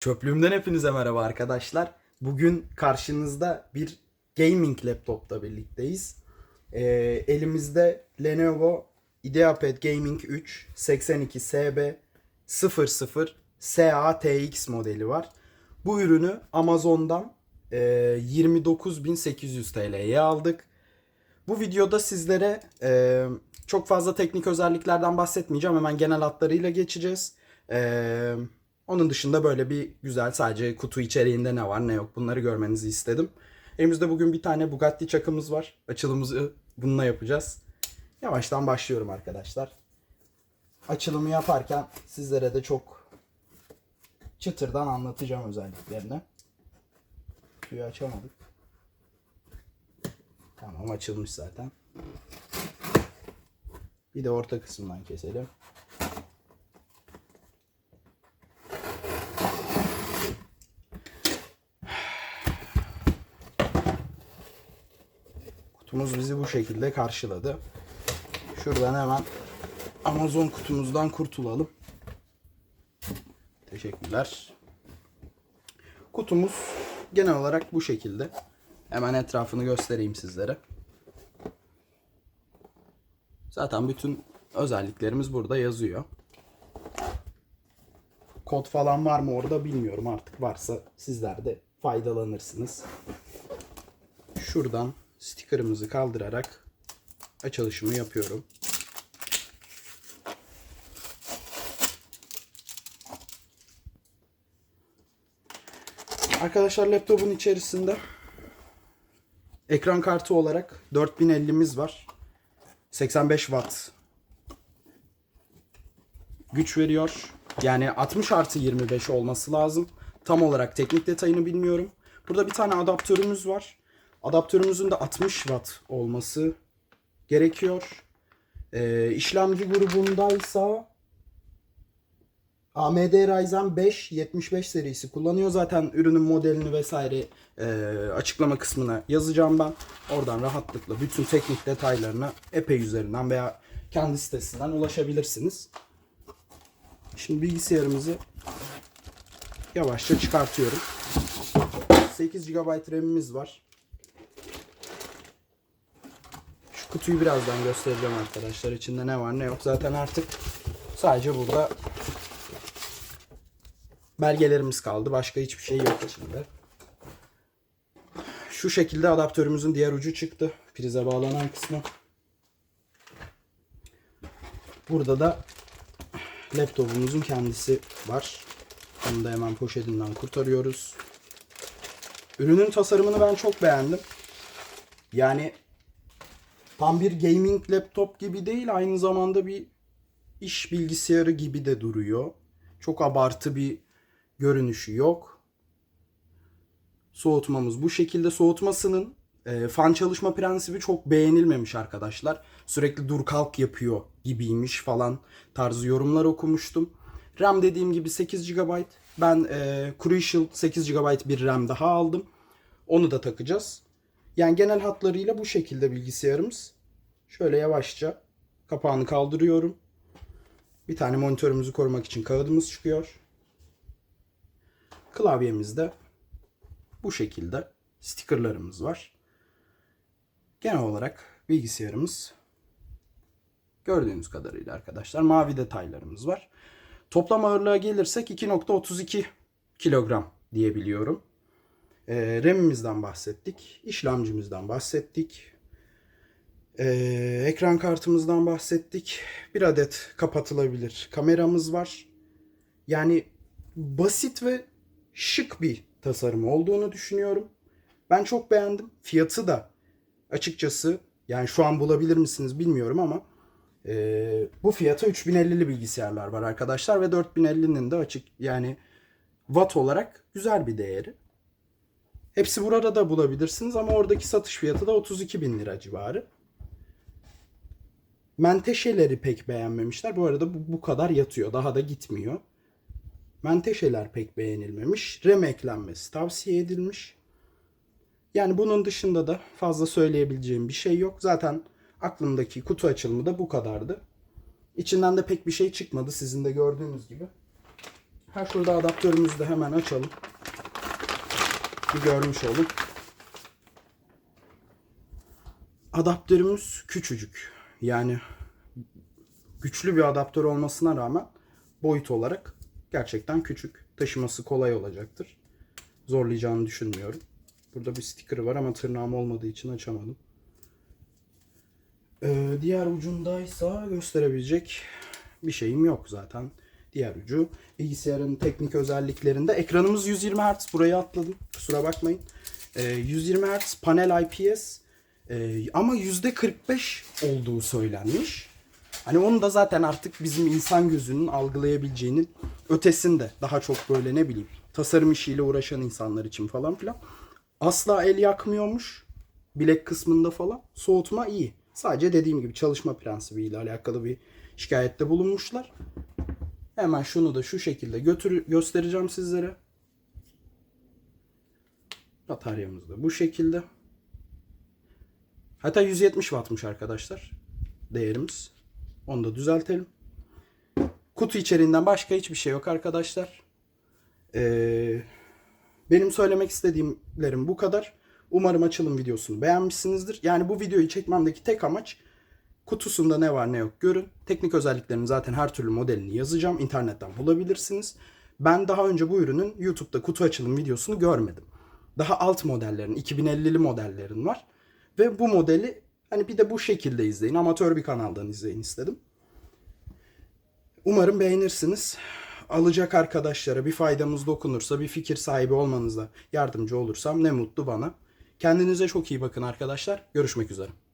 Çöplüğümden hepinize merhaba arkadaşlar. Bugün karşınızda bir gaming laptopla birlikteyiz. Ee, elimizde Lenovo IdeaPad Gaming 3 82 SB 00 SATX modeli var. Bu ürünü Amazon'dan e, 29.800 TL'ye aldık. Bu videoda sizlere e, çok fazla teknik özelliklerden bahsetmeyeceğim. Hemen genel hatlarıyla geçeceğiz. E, onun dışında böyle bir güzel sadece kutu içeriğinde ne var ne yok bunları görmenizi istedim. Elimizde bugün bir tane Bugatti çakımız var. Açılımımızı bununla yapacağız. Yavaştan başlıyorum arkadaşlar. Açılımı yaparken sizlere de çok çıtırdan anlatacağım özelliklerini. Suyu açamadık. Tamam açılmış zaten. Bir de orta kısımdan keselim. Kutumuz bizi bu şekilde karşıladı. Şuradan hemen Amazon kutumuzdan kurtulalım. Teşekkürler. Kutumuz genel olarak bu şekilde. Hemen etrafını göstereyim sizlere. Zaten bütün özelliklerimiz burada yazıyor. Kod falan var mı orada bilmiyorum artık varsa sizler de faydalanırsınız. Şuradan sticker'ımızı kaldırarak açılışımı yapıyorum. Arkadaşlar laptopun içerisinde ekran kartı olarak 4050'miz var. 85 watt güç veriyor. Yani 60 artı 25 olması lazım. Tam olarak teknik detayını bilmiyorum. Burada bir tane adaptörümüz var. Adaptörümüzün de 60 watt olması gerekiyor. Ee, işlemci grubundaysa AMD Ryzen 5 75 serisi kullanıyor. Zaten ürünün modelini vesaire e, açıklama kısmına yazacağım ben. Oradan rahatlıkla bütün teknik detaylarına epey üzerinden veya kendi sitesinden ulaşabilirsiniz. Şimdi bilgisayarımızı yavaşça çıkartıyorum. 8 GB RAM'imiz var. Şu kutuyu birazdan göstereceğim arkadaşlar. İçinde ne var ne yok. Zaten artık sadece burada belgelerimiz kaldı. Başka hiçbir şey yok içinde. Şu şekilde adaptörümüzün diğer ucu çıktı. Prize bağlanan kısmı. Burada da laptopumuzun kendisi var. Onu da hemen poşetinden kurtarıyoruz. Ürünün tasarımını ben çok beğendim. Yani tam bir gaming laptop gibi değil aynı zamanda bir iş bilgisayarı gibi de duruyor. Çok abartı bir görünüşü yok. Soğutmamız bu şekilde. Soğutmasının e, fan çalışma prensibi çok beğenilmemiş arkadaşlar. Sürekli dur kalk yapıyor gibiymiş falan tarzı yorumlar okumuştum. RAM dediğim gibi 8 GB. Ben e, Crucial 8 GB bir RAM daha aldım. Onu da takacağız. Yani genel hatlarıyla bu şekilde bilgisayarımız. Şöyle yavaşça kapağını kaldırıyorum. Bir tane monitörümüzü korumak için kağıdımız çıkıyor. Klavyemizde bu şekilde stickerlarımız var. Genel olarak bilgisayarımız gördüğünüz kadarıyla arkadaşlar mavi detaylarımız var. Toplam ağırlığa gelirsek 2.32 kilogram diyebiliyorum. Ee, RAM'imizden bahsettik. işlemcimizden bahsettik. Ee, ekran kartımızdan bahsettik. Bir adet kapatılabilir kameramız var. Yani basit ve şık bir tasarım olduğunu düşünüyorum. Ben çok beğendim. Fiyatı da açıkçası yani şu an bulabilir misiniz bilmiyorum ama e, bu fiyata 3050'li bilgisayarlar var arkadaşlar ve 4050'nin de açık yani watt olarak güzel bir değeri. Hepsi burada da bulabilirsiniz ama oradaki satış fiyatı da 32 bin lira civarı. Menteşeleri pek beğenmemişler. Bu arada bu, bu kadar yatıyor. Daha da gitmiyor. Menteşeler pek beğenilmemiş. RAM eklenmesi tavsiye edilmiş. Yani bunun dışında da fazla söyleyebileceğim bir şey yok. Zaten aklımdaki kutu açılımı da bu kadardı. İçinden de pek bir şey çıkmadı sizin de gördüğünüz gibi. Ha şurada adaptörümüzü de hemen açalım. Bir görmüş olun. Adaptörümüz küçücük. Yani güçlü bir adaptör olmasına rağmen boyut olarak gerçekten küçük. Taşıması kolay olacaktır. Zorlayacağını düşünmüyorum. Burada bir sticker var ama tırnağım olmadığı için açamadım. Ee, diğer ucundaysa gösterebilecek bir şeyim yok zaten. Diğer ucu bilgisayarın teknik özelliklerinde ekranımız 120 Hz burayı atladım kusura bakmayın. Ee, 120 Hz panel IPS ee, ama %45 olduğu söylenmiş. Hani onu da zaten artık bizim insan gözünün algılayabileceğinin ötesinde. Daha çok böyle ne bileyim tasarım işiyle uğraşan insanlar için falan filan. Asla el yakmıyormuş. Bilek kısmında falan. Soğutma iyi. Sadece dediğim gibi çalışma prensibiyle alakalı bir şikayette bulunmuşlar. Hemen şunu da şu şekilde götür göstereceğim sizlere. Bataryamız da bu şekilde. Hatta 170 wattmış arkadaşlar değerimiz. Onu da düzeltelim. Kutu içeriğinden başka hiçbir şey yok arkadaşlar. Ee, benim söylemek istediğimlerim bu kadar. Umarım açılım videosunu beğenmişsinizdir. Yani bu videoyu çekmemdeki tek amaç kutusunda ne var ne yok görün. Teknik özelliklerini zaten her türlü modelini yazacağım. İnternetten bulabilirsiniz. Ben daha önce bu ürünün YouTube'da kutu açılım videosunu görmedim. Daha alt modellerin, 2050'li modellerin var. Ve bu modeli hani bir de bu şekilde izleyin. Amatör bir kanaldan izleyin istedim. Umarım beğenirsiniz. Alacak arkadaşlara bir faydamız dokunursa, bir fikir sahibi olmanıza yardımcı olursam ne mutlu bana. Kendinize çok iyi bakın arkadaşlar. Görüşmek üzere.